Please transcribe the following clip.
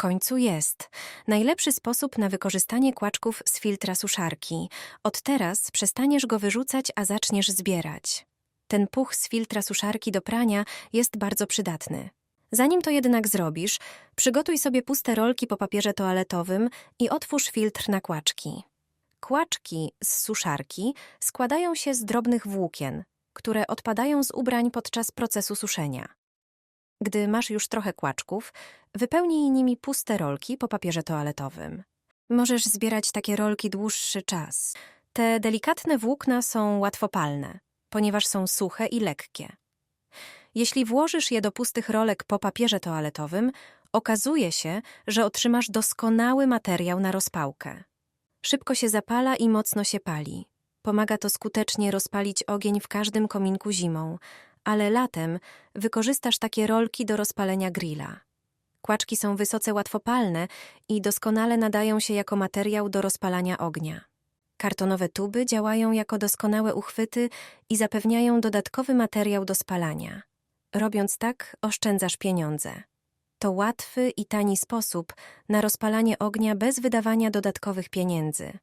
końcu jest. Najlepszy sposób na wykorzystanie kłaczków z filtra suszarki. Od teraz przestaniesz go wyrzucać, a zaczniesz zbierać. Ten puch z filtra suszarki do prania jest bardzo przydatny. Zanim to jednak zrobisz, przygotuj sobie puste rolki po papierze toaletowym i otwórz filtr na kłaczki. Kłaczki z suszarki składają się z drobnych włókien, które odpadają z ubrań podczas procesu suszenia. Gdy masz już trochę kłaczków, wypełnij nimi puste rolki po papierze toaletowym. Możesz zbierać takie rolki dłuższy czas. Te delikatne włókna są łatwopalne, ponieważ są suche i lekkie. Jeśli włożysz je do pustych rolek po papierze toaletowym, okazuje się, że otrzymasz doskonały materiał na rozpałkę. Szybko się zapala i mocno się pali. Pomaga to skutecznie rozpalić ogień w każdym kominku zimą, ale latem wykorzystasz takie rolki do rozpalenia grilla. Kłaczki są wysoce łatwopalne i doskonale nadają się jako materiał do rozpalania ognia. Kartonowe tuby działają jako doskonałe uchwyty i zapewniają dodatkowy materiał do spalania. Robiąc tak, oszczędzasz pieniądze. To łatwy i tani sposób na rozpalanie ognia bez wydawania dodatkowych pieniędzy.